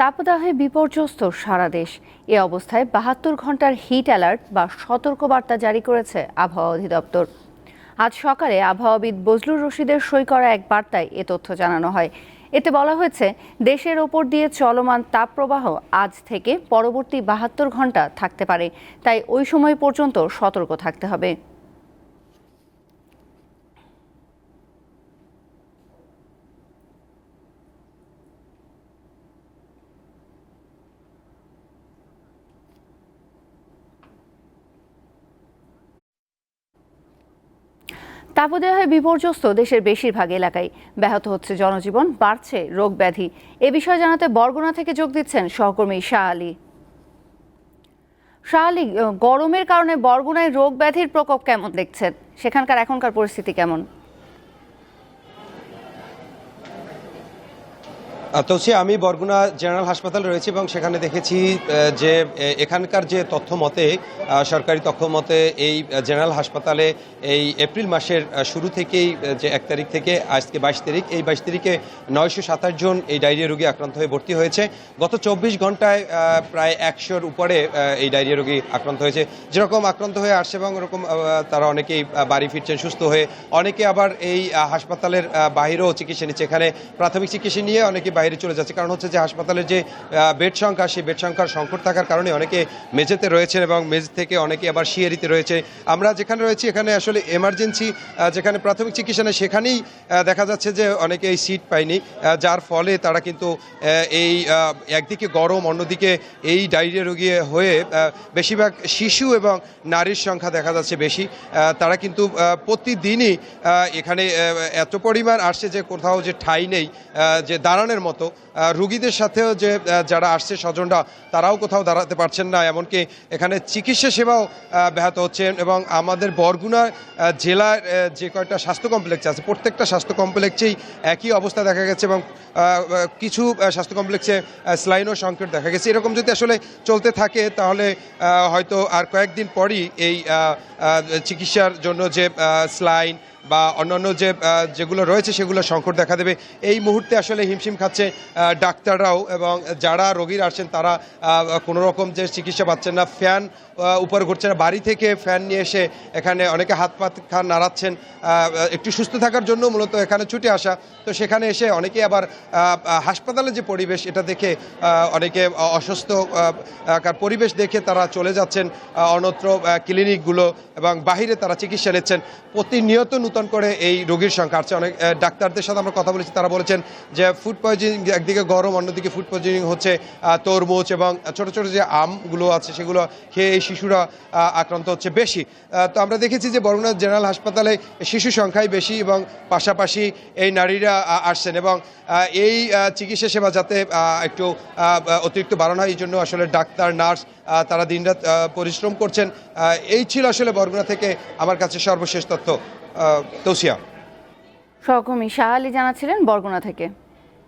তাপদাহে বিপর্যস্ত সারা দেশ। এ অবস্থায় বাহাত্তর ঘণ্টার হিট অ্যালার্ট বা সতর্কবার্তা জারি করেছে আবহাওয়া অধিদপ্তর। আজ সকালে আবহাওয়াবিদ বজলুর রশিদের সই করা এক বার্তায় এ তথ্য জানানো হয়। এতে বলা হয়েছে, দেশের ওপর দিয়ে চলমান তাপপ্রবাহ আজ থেকে পরবর্তী বাহাত্তর ঘণ্টা থাকতে পারে। তাই ওই সময় পর্যন্ত সতর্ক থাকতে হবে। তাপদেহে বিপর্যস্ত দেশের বেশিরভাগ এলাকায়। ব্যাহত হচ্ছে জনজীবন, বাড়ছে রোগ ব্যাধি। এ বিষয়ে জানাতে বরগুনা থেকে যোগ দিচ্ছেন সহকর্মী শাহ আলী। শাহ আলী, গরমের কারণে বরগুনায় রোগ ব্যাধির প্রকোপ কেমন দেখছেন? সেখানকার এখনকার পরিস্থিতি কেমন? তৌসি আমি বরগুনা জেনারেল হাসপাতালে রয়েছি এবং সেখানে দেখেছি যে এখানকার যে তথ্য মতে সরকারি তথ্য মতে এই জেনারেল হাসপাতালে এই এপ্রিল মাসের শুরু থেকেই যে এক তারিখ থেকে আজকে বাইশ তারিখ এই বাইশ তারিখে নয়শো সাতাশ জন এই ডায়রিয়া রোগী আক্রান্ত হয়ে ভর্তি হয়েছে। গত চব্বিশ ঘন্টায় প্রায় একশোর উপরে এই ডায়রিয়া রোগী আক্রান্ত হয়েছে। যেরকম আক্রান্ত হয়ে আসছে এবং ওরকম তারা অনেকেই বাড়ি ফিরছেন সুস্থ হয়ে। অনেকে আবার এই হাসপাতালের আহ, বাইরেও চিকিৎসা নিচ্ছে। এখানে প্রাথমিক চিকিৎসা নিয়ে অনেকে বাইরে চলে যাচ্ছে। কারণ হচ্ছে যে হাসপাতালের যে বেড সংখ্যা, সেই বেড সংখ্যার সংকট থাকার কারণে অনেকে মেঝেতে রয়েছেন এবং মেঝ থেকে অনেকে আবার শিয়ারিতে রয়েছে। আমরা যেখানে রয়েছি, এখানে আসলে এমার্জেন্সি যেখানে প্রাথমিক চিকিৎসা নেই, সেখানেই দেখা যাচ্ছে যে অনেকে এই সিট পায়নি। যার ফলে তারা কিন্তু এই একদিকে গরম, অন্যদিকে এই ডায়রিয়া রোগী হয়ে বেশিরভাগ শিশু এবং নারীর সংখ্যা দেখা যাচ্ছে বেশি। তারা কিন্তু প্রতিদিনই এখানে এত পরিমাণ আসছে যে কোথাও যে ঠাই নেই যে দাঁড়ানোর মতো আহ, রুগীদের সাথেও যে যারা আসছে স্বজনরা তারাও কোথাও দাঁড়াতে পারছেন না এমনকি এখানে চিকিৎসা সেবাও ব্যাহত হচ্ছে এবং আমাদের বরগুনা জেলার যে কয়েকটা স্বাস্থ্য কমপ্লেক্স আছে প্রত্যেকটা স্বাস্থ্য কমপ্লেক্সেই একই অবস্থা দেখা গেছে এবং কিছু স্বাস্থ্য কমপ্লেক্সে স্লাইনও সংকট দেখা গেছে। এরকম যদি আসলে চলতে থাকে তাহলে হয়তো আর কয়েকদিন পরই এই চিকিৎসার জন্য যে স্লাইন বা অন্যান্য যে যেগুলো রয়েছে সেগুলো সংকট দেখা দেবে। এই মুহূর্তে আসলে হিমশিম খাচ্ছে আহ, ডাক্তাররাও এবং যারা রোগীর আসছেন তারা কোনো রকম যে চিকিৎসা পাচ্ছেন না ফ্যান উপরে ঘুরছে না। বাড়ি থেকে ফ্যান নিয়ে এসে এখানে অনেকে হাত পাত খা নাড়াচ্ছেন একটু সুস্থ থাকার জন্য মূলত এখানে ছুটে আসা। তো সেখানে এসে অনেকে আবার হাসপাতালের যে পরিবেশ এটা দেখে অনেকে অসুস্থ পরিবেশ দেখে তারা চলে যাচ্ছেন অন্যত্র ক্লিনিকগুলো এবং বাহিরে তারা চিকিৎসা নিচ্ছেন। প্রতিনিয়ত নূতন করে এই রোগীর সংখ্যা আসছে। অনেক ডাক্তারদের সাথে আমরা কথা বলেছি তারা বলেছেন যে ফুড পয়জনিং একদিকে গরম, অন্যদিকে ফুড পয়জনিং হচ্ছে তরমুজ এবং ছোট ছোট যে আমগুলো আছে সেগুলো খেয়ে এই শিশুরা আক্রান্ত হচ্ছে বেশি। তো আমরা দেখেছি যে বরগুনা জেনারেল হাসপাতালে শিশু সংখ্যাই বেশি এবং পাশাপাশি এই নারীরা আসছেন এবং এই চিকিৎসা সেবা যাতে একটু অতিরিক্ত বাড়ানো হয়, এই জন্য আসলে ডাক্তার, নার্স তারা দিনরাত পরিশ্রম করছেন। এই ছিল আসলে বরগুনা থেকে আমার কাছে সর্বশেষ তথ্য। তৌসিয়া। সহকর্মী শাহ আলী জানাচ্ছিলেন বরগুনা থেকে।